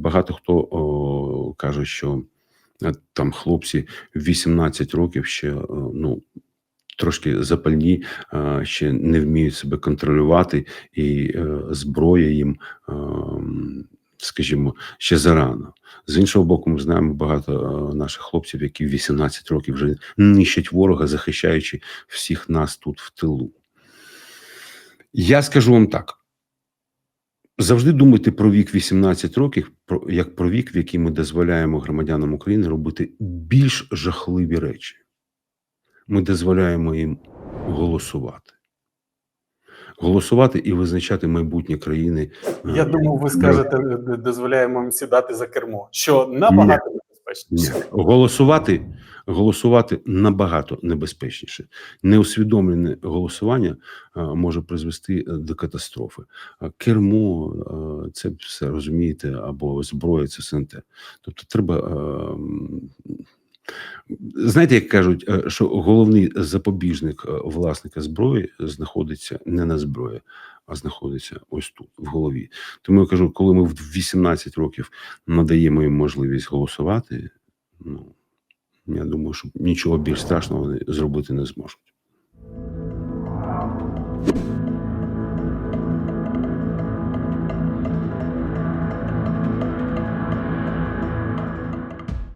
багато хто о, каже, що е, там хлопці в 18 років ще е, ну. Трошки запальні, е, ще не вміють себе контролювати, і зброя їм, скажімо, ще зарано. З іншого боку, ми знаємо багато наших хлопців, які 18 років вже нищать ворога, захищаючи всіх нас тут в тилу. Я скажу вам так: завжди думайте про вік 18 років, про як про вік, в який ми дозволяємо громадянам України робити більш жахливі речі. Ми дозволяємо їм голосувати. Голосувати і визначати майбутнє країни. е, Я думав, ви скажете, дозволяємо їм сідати за кермо, що набагато небезпечніше. голосувати, голосувати набагато небезпечніше. Неусвідомлене голосування е, може призвести е, до катастрофи. Кермо е, це все розумієте, або зброя, це все не те. Тобто, треба. Знаєте, як кажуть, е, що головний запобіжник е, власника зброї знаходиться не на зброї, а знаходиться ось тут, в голові. Тому я кажу, коли ми в 18 років надаємо їм можливість голосувати, ну я думаю, що нічого більш страшного вони зробити не зможуть.